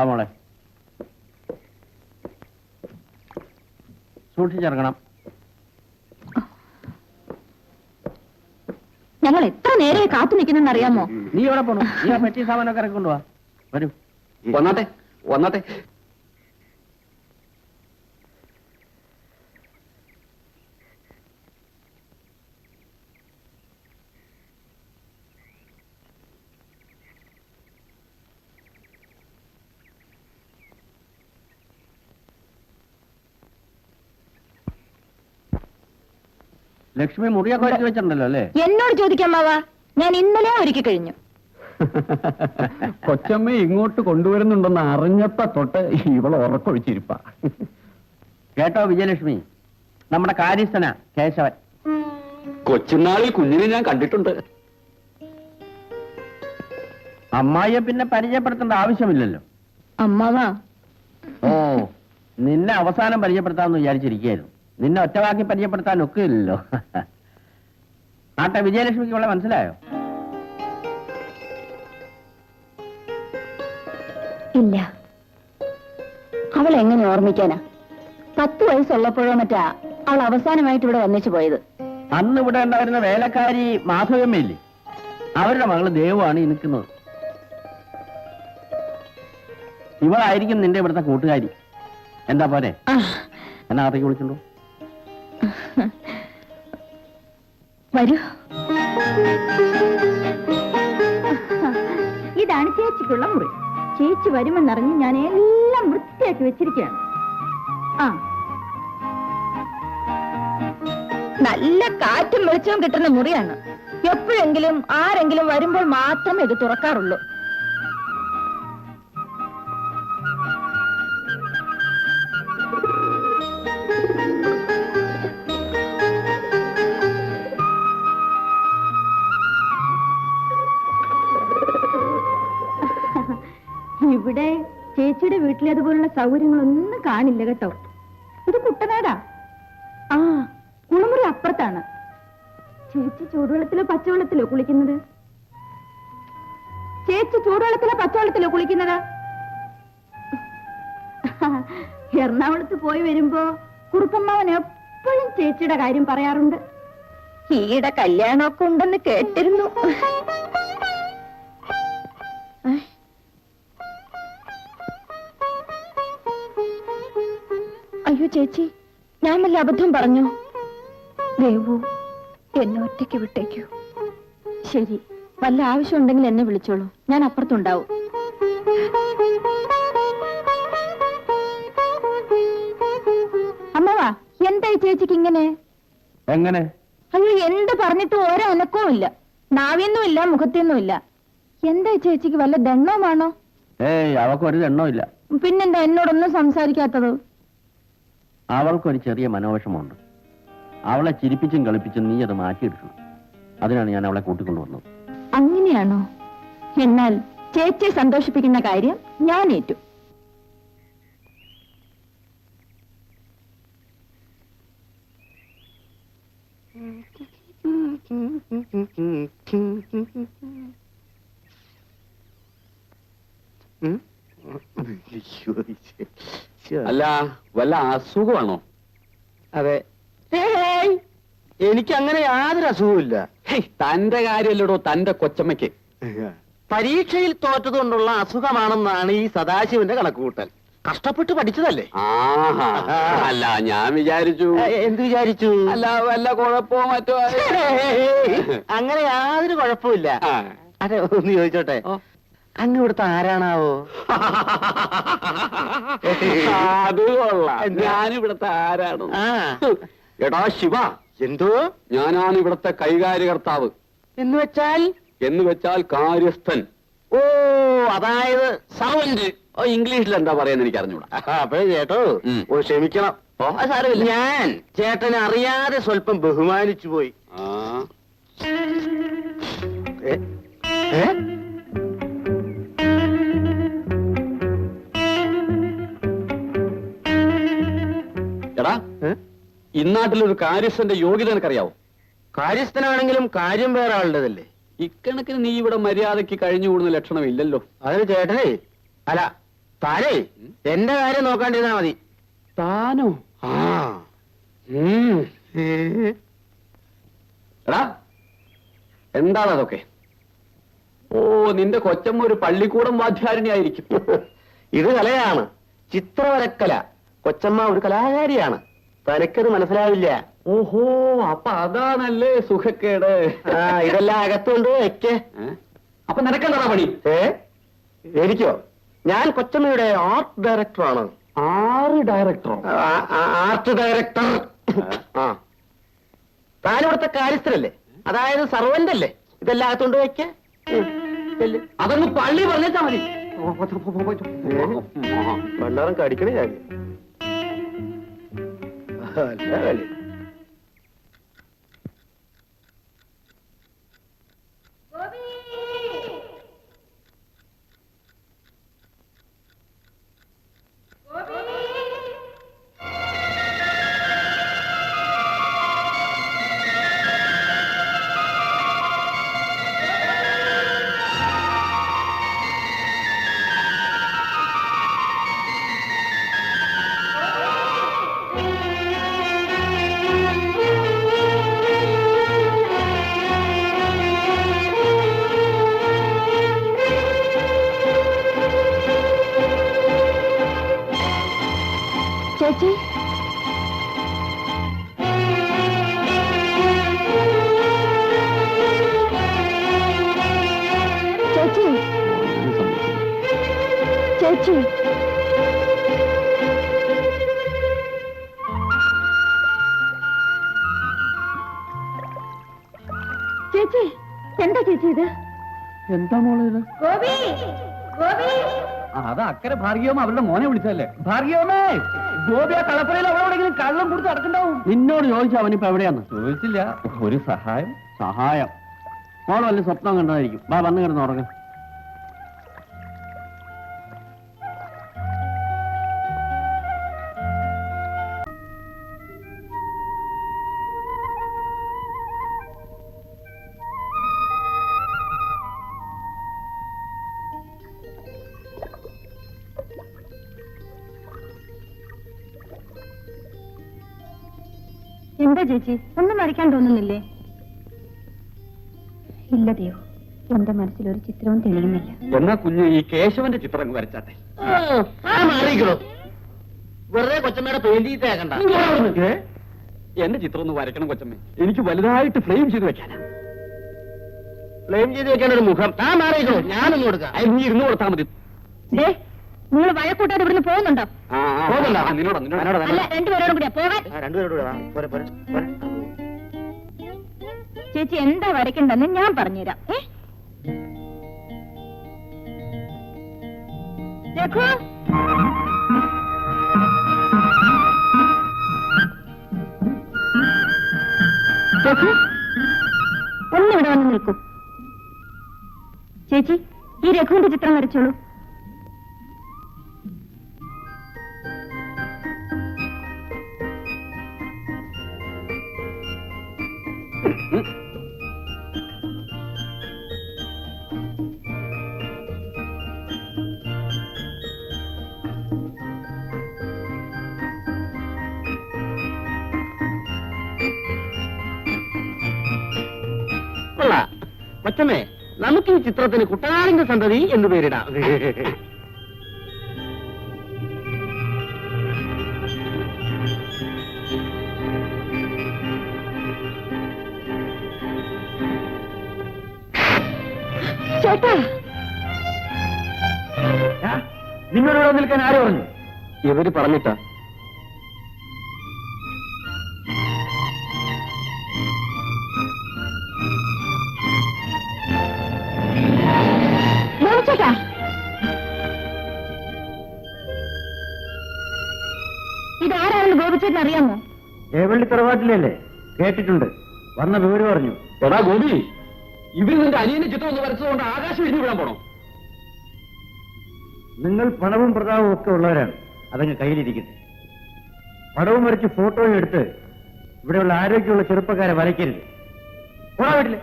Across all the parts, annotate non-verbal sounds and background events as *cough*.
വാ മോളെ. സൂക്ഷിച്ചിറങ്ങണം. ഞങ്ങൾ എത്ര നേരെ കാത്തു നിൽക്കുന്നെന്ന് അറിയാമോ? നീ എവിടെ പോണു? നീ ആ പെട്ടി സാമാനൊക്കെ ഇറക്കൊണ്ടുവാ വരൂ. വന്നാട്ടെ വന്നാട്ടെ. ലക്ഷ്മി മുറിയൊക്കെ ഒരുക്കി വെച്ചിട്ടുണ്ടല്ലോ അല്ലേ? എന്നോട് ചോദിക്കാൻ മാവാ ഞാൻ ഇന്നലെ ഒരുക്കി കഴിഞ്ഞു. *laughs* കൊച്ചമ്മ ഇങ്ങോട്ട് കൊണ്ടുവരുന്നുണ്ടെന്ന് അറിഞ്ഞപ്പ തൊട്ട് ഇവളെ ഉറക്കൊഴിച്ചിരിപ്പ. കേട്ടോ വിജയലക്ഷ്മി? നമ്മുടെ കാര്യസ്ഥന കേശവൻ. കൊച്ചുനാളിൽ കുഞ്ഞിനെ ഞാൻ കണ്ടിട്ടുണ്ട്. അമ്മായിയെ പിന്നെ പരിചയപ്പെടുത്തേണ്ട ആവശ്യമില്ലല്ലോ. അമ്മാവാ. ഓ നിന്നെ അവസാനം പരിചയപ്പെടുത്താമെന്ന് വിചാരിച്ചിരിക്കുകയായിരുന്നു. നിന്നെ ഒറ്റവാക്കി പരിചയപ്പെടുത്താൻ ഒക്കില്ലല്ലോ. ആട്ടെ വിജയലക്ഷ്മിക്ക് ഇവിടെ മനസ്സിലായോ? ഇല്ല. അവൾ എങ്ങനെ ഓർമ്മിക്കാനാ? പത്ത് വയസ്സുള്ളപ്പോഴോ മറ്റാ അവൾ അവസാനമായിട്ട് ഇവിടെ വന്നിച്ചു പോയത്? അന്ന് ഇവിടെ ഉണ്ടായിരുന്ന വേലക്കാരി മാധവമ്മയില്ലേ? അവരുടെ മകൾ ദേവാണ് ഈ നിൽക്കുന്നത്. ഇവളായിരിക്കും നിന്റെ ഇവിടുത്തെ കൂട്ടുകാരി. എന്താ പോരെ? എന്നാ വിളിച്ചിട്ടുണ്ടോ? വരൂ. ഇതാണ് ചേച്ചിക്കുള്ള മുറി. ചേച്ചി വരുമെന്നറിഞ്ഞ് ഞാൻ എല്ലാം വൃത്തിയാക്കി വെച്ചിരിക്കുകയാണ്. ആ. നല്ല കാറ്റും വെളിച്ചവും കിട്ടുന്ന മുറിയാണ്. എപ്പോഴെങ്കിലും ആരെങ്കിലും വരുമ്പോൾ മാത്രമേ ഇത് തുറക്കാറുള്ളൂ. വീട്ടിലേതുപോലുള്ള സൗകര്യങ്ങളൊന്നും കാണില്ല കേട്ടോ. ഇത് കുട്ടനാടാ. ആ കുളിമുറി അപ്പുറത്താണ്. ചേച്ചി ചൂടുവെള്ളത്തിലോ പച്ചവെള്ളത്തിലോ കുളിക്കുന്നത്? ചേച്ചി ചൂടുവെള്ളത്തിലോ പച്ചവെള്ളത്തിലോ കുളിക്കുന്നത്? എറണാകുളത്ത് പോയി വരുമ്പോ കുറുപ്പമ്മാവൻ എപ്പോഴും ചേച്ചിയുടെ കാര്യം പറയാറുണ്ട്. ഈയുടെ കല്യാണമൊക്കെ ഉണ്ടെന്ന് കേട്ടിരുന്നു. ചേച്ചി ഞാൻ വല്ല അബദ്ധം പറഞ്ഞു? ദേവു എന്നെ ഒറ്റയ്ക്ക് വിട്ടേക്കൂ. ശരി വല്ല ആവശ്യമുണ്ടെങ്കിൽ എന്നെ വിളിച്ചോളൂ. ഞാൻ അപ്പുറത്തുണ്ടാവും. അമ്മവാ എന്തായി ചേച്ചിക്ക് ഇങ്ങനെ? എങ്ങനെ? അയ്യോ എന്ത് പറഞ്ഞിട്ടും ഓരോ അനക്കവും ഇല്ല. നാവിയൊന്നും ഇല്ല മുഖത്തൊന്നും ഇല്ല. എന്തായി ചേച്ചിക്ക് വല്ല ദണ്ണവുമാണോ? ഏയ് അവക്കൊരു ദണ്ണവും ഇല്ല. പിന്നെന്താ എന്നോടൊന്നും സംസാരിക്കാത്തത്? അവൾക്കൊരു ചെറിയ മനോവിഷമമുണ്ട്. അവളെ ചിരിപ്പിച്ചും കളിപ്പിച്ചും നീ അത് മാറ്റിയെടുക്കണം. അതിനാണ് ഞാൻ അവളെ കൂട്ടിക്കൊണ്ടുവന്നത്. അങ്ങനെയാണോ? എന്നാൽ ചേച്ചിയെ സന്തോഷിപ്പിക്കുന്ന കാര്യം ഞാൻ ഏറ്റു. അല്ല വല്ല അസുഖമാണോ? അതെ. എനിക്ക് അങ്ങനെ യാതൊരു അസുഖമില്ല തന്റെ കാര്യമല്ലടോ തന്റെ കൊച്ചമ്മയ്ക്ക്. പരീക്ഷയിൽ തോറ്റതുകൊണ്ടുള്ള അസുഖമാണെന്നാണ് ഈ സദാശിവന്റെ കണക്കുകൂട്ടൽ. കഷ്ടപ്പെട്ട് പഠിച്ചതല്ലേ? അല്ല ഞാൻ വിചാരിച്ചു. എന്ത് വിചാരിച്ചു? അല്ല വല്ല കുഴപ്പമോ മറ്റോ? അങ്ങനെ യാതൊരു കുഴപ്പമില്ല. അതെ ഒന്ന് ചോദിച്ചോട്ടെ. അങ്ങ് ഇവിടുത്തെ ആരാണാവോ? അത് കൊള്ളാം. ഞാൻ ഞാനിവിടുത്തെ ആരാണ്? ആ. എടാ ശിവ എന്തോ? ഞാനാണ് ഇവിടുത്തെ കൈകാര്യകർത്താവ്. എന്ന് വെച്ചാൽ? എന്ന് വെച്ചാൽ കാര്യസ്ഥൻ. ഓ അതായത് സർവന്റ് ഓ ഇംഗ്ലീഷിൽ എന്താ പറയുന്നത് എനിക്ക് അറിഞ്ഞൂടാ അപ്പഴേ ചേട്ടോ ഉം. ഓ ക്ഷമിക്കണം. ഓ അത് സാരമില്ല. ഞാൻ ചേട്ടനെ അറിയാതെ സ്വല്പം ബഹുമാനിച്ചു പോയി. ആ. ഏ? ഏ? ഇന്നാട്ടിലൊരു കാര്യസ്ഥന്റെ യോഗ്യത എനിക്കറിയാവോ? കാര്യസ്ഥനാണെങ്കിലും കാര്യം വേറെ ആളുടേതല്ലേ? ഇക്കണക്കിന് നീ ഇവിടെ മര്യാദയ്ക്ക് കഴിഞ്ഞുകൂടുന്ന ലക്ഷണമില്ലല്ലോ. അതിന് ചേട്ടനെ. അല്ല താനേ എന്റെ കാര്യം നോക്കാണ്ടിരുന്നാ മതി. താനോ? ആ. ഉം. എടാ എന്താണ് അതൊക്കെ? ഓ നിന്റെ കൊച്ചമ്മ ഒരു പള്ളിക്കൂടം വാദ്യാരിണി ആയിരിക്കും ഇത് കലയാണ്. ചിത്രവരക്കല. കൊച്ചമ്മ ഒരു കലാകാരിയാണ്. തനിക്കത് മനസ്സിലാവില്ല. ഓഹോ അപ്പൊ അതാണല്ലേ സുഖക്കേട്. ആ ഇതെല്ലാം അകത്തുണ്ട് വെക്കേ. ഏ? അപ്പൊ നിനക്കെന്താ പണി? ഏ? എനിക്കോ? ഞാൻ കൊച്ചമ്മയുടെ ആർട്ട് ഡയറക്ടറാണ് ആറ് ഡയറക്ടറോ ആ- ആ- ആർട്ട് ഡയറക്ടർ ആ. താനിവിടുത്തെ കാര്യസ്ഥരല്ലേ? അതായത് സർവന്റ് അല്ലേ ഇതെല്ലാം അകത്തുണ്ട് വെക്കേ. അതൊന്ന് പള്ളി പറഞ്ഞാ മതി. ഭണ്ഡാരം കടിക്കണേ ഞാൻ അല്ല ചേച്ചി. ചേച്ചി. ചേച്ചി. ചേച്ചി എന്താ ചേച്ചി ഇത്? എന്താ മോളെ ഇത്? ഗോപി ഗോപി. അത് അക്കരെ ഭാർഗവമ്മ അവരുടെ മോനെ വിളിച്ചല്ലേ ഭാർഗവമ്മേ ഗോപി ആ കളപ്പുരയിൽ അവളോടെങ്കിലും കള്ളം കൊടുത്ത് അടക്കണ്ടാവും നിന്നോട് ചോദിച്ചു അവനിപ്പോ എവിടെയാന്ന്. ചോദിച്ചില്ല. ഒരു സഹായം? സഹായം. മോൾ വല്ല സ്വപ്നം കണ്ടതായിരിക്കും. വാ വന്നു കിടന്ന് ഉറങ്ങ. എന്താ ചേച്ചി? ഒന്നും വരയ്ക്കാൻ തോന്നുന്നില്ലേ? ഇല്ല ദേവ്. എന്റെ മനസ്സിൽ ഒരു ചിത്രവും തെളിയുന്നില്ല. എന്നാ കുഞ്ഞു ഈ കേശവന്റെ ചിത്രം വരച്ചാട്ടെ? വെറുതെ കൊച്ചമ്മയുടെ പെയിന്റ് തേക്കണ്ട? എന്റെ ചിത്രം ഒന്ന് വരയ്ക്കണം കൊച്ചമ്മേ. എനിക്ക് വലുതായിട്ട് ഫ്ലെയിം ചെയ്ത് വെക്കാനാ. ഫ്ലെയിം ചെയ്ത് വെക്കാൻ ഒരു മുഖം. താൻ മാറിക്കണോ ഞാനൊന്നും കൊടുക്കാം. ഇരുന്ന് കൊടുത്താൽ മതി. ദേ നിങ്ങൾ വഴക്കൂട്ടാതെ ഇവിടുന്ന് പോകുന്നുണ്ടോ? അല്ല രണ്ടുപേരോടും കൂടിയാ. പോകാൻ. ചേച്ചി എന്താ വരയ്ക്കണ്ടെന്ന് ഞാൻ പറഞ്ഞുതരാം. ഏ? രഘു? രഘു? ഒന്നിവിടെ വന്ന് നിൽക്കൂ. ചേച്ചി ഈ രഘുവിന്റെ ചിത്രം വരച്ചോളൂ. കൊള്ളാം. മച്ചമ്മേ നമുക്ക് ഈ ചിത്രത്തിന് കുട്ടനാടിന്റെ സന്തതി എന്ന് പേരിടാം. ചേട്ടാ. ഇവിടെ നിൽക്കാൻ ആര് പറഞ്ഞു? ഇവർ പറഞ്ഞിട്ടാ. ചേട്ടാ ഇതാരാണെന്ന് ഗോപിച്ചേട്ടൻ അറിയാമോ? ഏവള്ളി തറവാട്ടിലല്ലേ? കേട്ടിട്ടുണ്ട്. വന്ന വിവരം പറഞ്ഞു എടാ ഗോപി ഇവർ നിന്റെ അനിയന്റെ ചിത്രം ഒന്ന് വരച്ചതുകൊണ്ട് ആകാശം ഇടിഞ്ഞു വിടാൻ പോണോ? നിങ്ങൾ പണവും പ്രതാപവും ഒക്കെ ഉള്ളവരാണ്. അതങ്ങ് കയ്യിലിരിക്കട്ടെ പടവും വരച്ച് ഫോട്ടോയും എടുത്ത് ഇവിടെയുള്ള ആരോഗ്യമുള്ള ചെറുപ്പക്കാരെ വരയ്ക്കരുത്. പോടാ വീട്ടിൽ.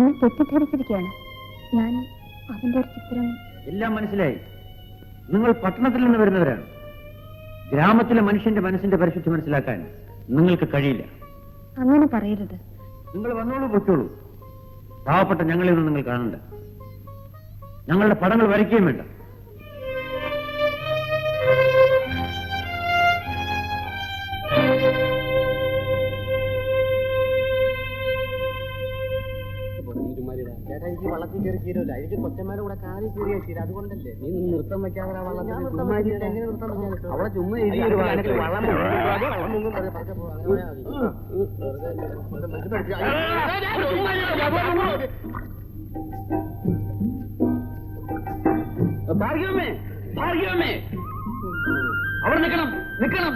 തെറ്റിദ്ധരിച്ചിരിക്കുകയാണ്. ഞാൻ അവന്റെ ഒരു ചിത്രം എല്ലാം മനസ്സിലായി. നിങ്ങൾ പട്ടണത്തിൽ നിന്ന് വരുന്നവരാണ്. ഗ്രാമത്തിലെ മനുഷ്യന്റെ മനസ്സിന്റെ പരിശുദ്ധി മനസ്സിലാക്കാൻ നിങ്ങൾക്ക് കഴിയില്ല. അങ്ങനെ പറയരുത്. നിങ്ങൾ വന്നോളൂ പൊയ്ക്കോളൂ. പാവപ്പെട്ട ഞങ്ങളിൽ നിന്ന് നിങ്ങൾ കാണണ്ട. ഞങ്ങളുടെ പടങ്ങൾ വരയ്ക്കുകയും വേണ്ട. എനിക്ക് വള്ളത്തിൽ കയറി തീരുമല്ല എനിക്ക് കൊച്ചന്മാരുടെ കൂടെ കാലിൽ കയറിയാ തീരും. അതുകൊണ്ടല്ലേ. നീ നൃത്തം വെക്കാതെ അവളെ ചുമ്മാ ഭാർഗവമേ ഭാർഗവമേ അവിടെ നിൽക്കണം നിൽക്കണം.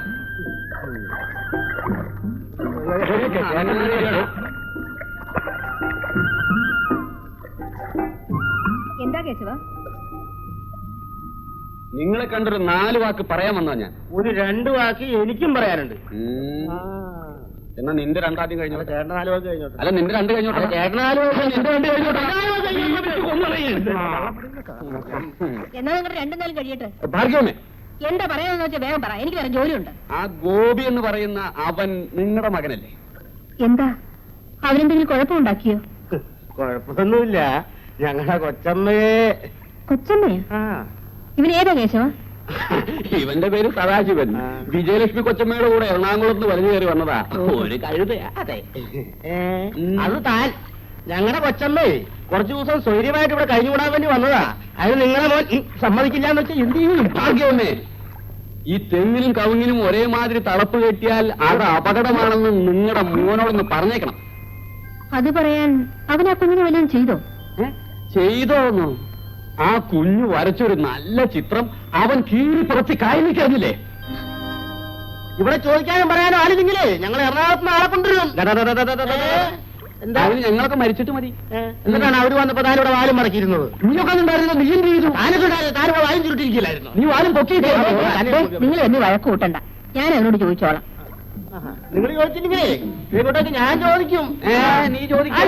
കേശവ. നിങ്ങളെ കണ്ടൊരു നാല് വാക്ക് പറയാൻ വന്നാ ഞാൻ? ഒരു രണ്ട് വാക്ക് എനിക്കും പറയാനുണ്ട്. എന്നാ നിന്റെ രണ്ടാദ്യം കഴിഞ്ഞോ ചേട്ടൻ നാല് വാക്ക് കഴിഞ്ഞോട്ടെ. അല്ല നിന്റെ രണ്ട് കഴിഞ്ഞോട്ടെ? ചേട്ടൻ നാല് വാക്ക് നിന്റെ രണ്ട് കഴിഞ്ഞോട്ടെ? എന്നാ നിങ്ങളുടെ രണ്ടു നാല് കഴിയട്ടെ. ഭാർഗവമേ എന്താ പറയാന്ന് വെച്ചാൽ വേഗം പറ. എനിക്ക് വേറെ ജോലിയുണ്ട്. ആ ഗോപി എന്ന് പറയുന്ന അവൻ നിങ്ങളുടെ മകനല്ലേ? എന്താ? അവരെന്തെങ്കിലും കുഴപ്പമുണ്ടാക്കിയോ കുഴപ്പമൊന്നുമില്ല. ഞങ്ങളുടെ കൊച്ചമ്മയെ കൊച്ചമ്മയോ ഇവന് ഇവൻ ഏതാ കേശവ ഇവന്റെ പേര് സദാശിവൻ. വിജയലക്ഷ്മി കൊച്ചമ്മയുടെ കൂടെ എറണാകുളത്ത് നിന്ന് വലിഞ്ഞു കയറി വന്നതാ. ഒരു കഴുതയാ. അതെ. അത് താൻ. ഞങ്ങളുടെ കൊച്ചമ്മേ കുറച്ചു ദിവസം സ്വൈര്യമായിട്ട് ഇവിടെ കഴിഞ്ഞുകൂടാൻ വേണ്ടി വന്നതാ. അതിന് നിങ്ങളെ മോൻ സമ്മതിക്കില്ല എന്ന് വെച്ചാൽ എന്ത് ചെയ്യും? ഭാഗ്യമേ. ഈ തെങ്ങിനും കവുങ്ങിനും ഒരേമാതിരി തളപ്പ് കെട്ടിയാൽ അത് അപകടമാണെന്ന് നിങ്ങളുടെ മോനോടൊന്ന് പറഞ്ഞേക്കണം. അത് പറയാൻ അവൻ ആ കുഞ്ഞിനെ വല്ലതും ചെയ്തോ? ചെയ്തോന്നു. ആ കുഞ്ഞു വരച്ചൊരു നല്ല ചിത്രം അവൻ കീറി പുറത്ത് കായലിക്കാന്നില്ലേ ഇവിടെ ചോദിക്കാനും പറയാനും ആളില്ലെങ്കിലേ ഞങ്ങൾ എറണാകുളത്ത് ആളെ കൊണ്ടുവരും. എന്താ? ഞങ്ങളൊക്കെ മരിച്ചിട്ട് മതി. എന്താണ് എന്നിട്ടാണ് അവർ വന്നപ്പോ താനിവിടെ വാലും മടക്കിയിരുന്നത് നീയൊക്കെ ഉണ്ടായിരുന്നോ നീ എന്ത് ചെയ്തു? താനൊക്കെ വാലും ചുരുട്ടിരിക്കില്ലായിരുന്നു നീ വാലും പൊക്കിയിട്ടേ നിങ്ങൾ എന്നെ വഴക്കൂട്ടണ്ട ഞാൻ അവനോട് ചോദിച്ചോളാം. നിങ്ങൾ ചോദിച്ചില്ലേ ഇങ്ങോട്ടേക്ക് ഞാൻ ചോദിക്കും. നീ ചോദിച്ചു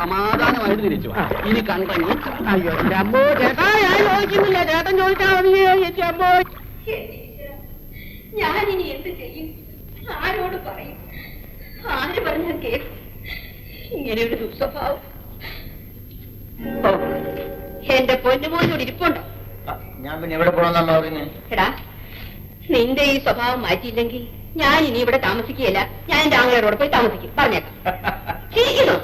സമാധാനമായിട്ട് തിരിച്ചു ഇനി കണ്ടെങ്കിൽ അയ്യോ എന്റെ അമ്മോ ചേട്ടാ ഞാൻ ചോദിക്കുന്നില്ല. ചേട്ടൻ ചോദിച്ചാൽ മതി. ചേച്ചി ഞാൻ ഞാനിനി എന്ത് ചെയ്യും? ആരോട് പറയും? ആര് പറഞ്ഞാൽ കേൾക്കും ഇങ്ങനെ ഒരു ദുസ്വഭാവം. ഓ, എന്റെ പൊന്നുമോനോട് ഇരിപ്പുണ്ടോ? ഞാൻ പിന്നെ എവിടെ പോകണമെന്നാ പറയുന്നത് എടാ നിന്റെ ഈ സ്വഭാവം മാറ്റിയില്ലെങ്കിൽ ഞാൻ ഇനി ഇവിടെ താമസിക്കുകയില്ല. ഞാൻ എന്റെ ആങ്ങളോട് പോയി താമസിക്കും. പറഞ്ഞേക്കാം. ചിരിക്കുന്നു?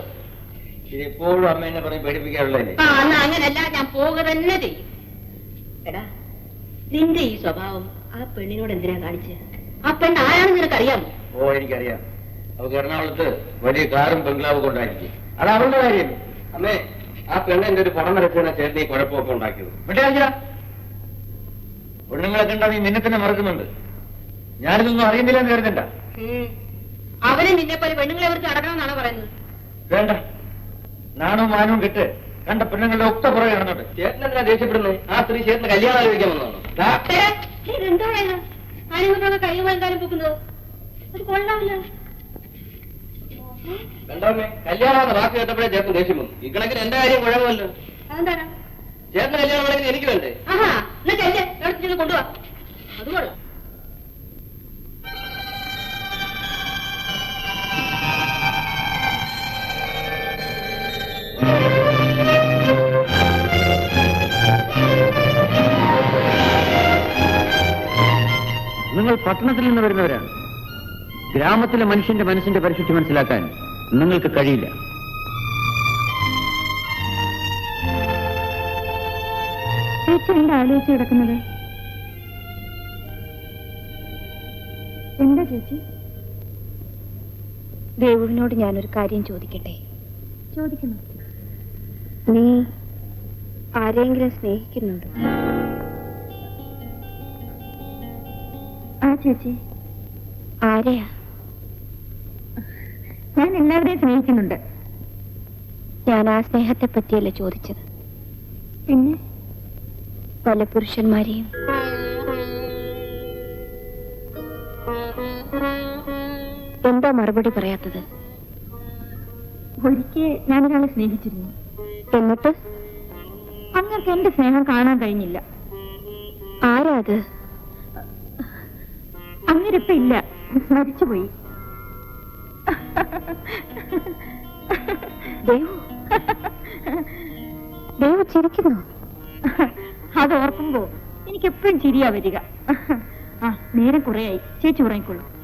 എപ്പോഴും അമ്മ എന്നെ പറഞ്ഞ് പേടിപ്പിക്കാറുള്ളതല്ലേ ആ എന്നാ അങ്ങനല്ല. ഞാൻ പോവുക തന്നെ ചെയ്യും. എടാ നിന്റെ ഈ സ്വഭാവം ആ പെണ്ണിനോട് എന്തിനാ കാണിച്ച്? ആ പെണ്ണ് ആരാണെന്ന് നിനക്കറിയാമോ? ഓ എനിക്കറിയാം. അവർക്ക് എറണാകുളത്ത് വലിയ കാറും ബംഗ്ലാവും കൊണ്ടായിരിക്കും അത് അവളുടെ കാര്യം. അമ്മേ ആ പെണ്ണ് എന്റെ ഒരു പണം വരച്ചാണ് ചേട്ടൻ ഈ കുഴപ്പമൊക്കെ ഉണ്ടാക്കിയത്. വിട്ടേ പെണ്ണുങ്ങളെ ഉണ്ടാവും നീ നിന്നെ തന്നെ മറക്കുന്നുണ്ട്. ഞാനിതൊന്നും അറിയുന്നില്ല എന്ന് കരുതണ്ട. അവനെ നിന്നെ പോലെ പെണ്ണുങ്ങളെ കുറിച്ച് നടക്കണമെന്നാണ് പറയുന്നത്? വേണ്ട. നാണവും മാനവും കിട്ട് കണ്ട പെണ്ണുങ്ങളുടെ ഒക്കെ പുറകെ നടന്നോട്ട്. ചേട്ടൻ എന്തിനാ ദേഷ്യപ്പെടുന്നത്? ആ സ്ത്രീ ചേട്ടന് കല്യാണം ആലോചിക്കാൻ വന്നതാണ് വേണം ഞാനിങ്ങോട്ടൊക്കെ കൈയും എന്തായാലും പൊക്കുന്നത് അത് കൊള്ളാമല്ലോ. കണ്ടോമേ കല്യാണം വാക്ക് കേട്ടപ്പോഴേ ചേട്ടൻ ദേഷ്യം വന്നു. ഈ കണക്കിന് എന്റെ കാര്യം കുഴപ്പമല്ലോ ചേട്ടന് കല്യാണം വേണമെങ്കിൽ എനിക്ക് വേണ്ടേ? കൊണ്ടുപോവാ അത് കൊള്ളാം. നിങ്ങൾ പട്ടണത്തിൽ നിന്ന് വരുന്നവരാണ്. ഗ്രാമത്തിലെ മനുഷ്യന്റെ മനസ്സിന്റെ പരിശുദ്ധി മനസ്സിലാക്കാൻ നിങ്ങൾക്ക് കഴിയില്ല. ആലോചിച്ച് കിടക്കുന്നത്? എന്താ ചേച്ചി? ദേവുവിനോട് ഞാനൊരു കാര്യം ചോദിക്കട്ടെ? ചോദിക്കുന്നു. നീ ആരെങ്കിലും സ്നേഹിക്കുന്നുണ്ട്? ആ ചേച്ചി. ആരെയാ? ഞാൻ എല്ലാവരെയും സ്നേഹിക്കുന്നുണ്ട്. ഞാൻ ആ സ്നേഹത്തെ പറ്റിയല്ല ചോദിച്ചത്? പിന്നെ? പല പുരുഷന്മാരെയും എന്താ മറുപടി പറയാത്തത്? ഒരിക്കൽ ഞാനൊരാളെ സ്നേഹിച്ചിരുന്നു. എന്നിട്ട്? അങ്ങർക്ക് എന്റെ സ്നേഹം കാണാൻ കഴിഞ്ഞില്ല. ആരാ അത്? അങ്ങരിപ്പ ഇല്ല. മരിച്ചുപോയി. ദേവു? ദേവു ചിരിക്കുന്നു? അത് ഓർക്കുമ്പോ എനിക്ക് എപ്പോഴും ചിരിയാ വരിക. ആ നേരം കുറയായി. ചേച്ചി ഉറങ്ങിക്കൊള്ളു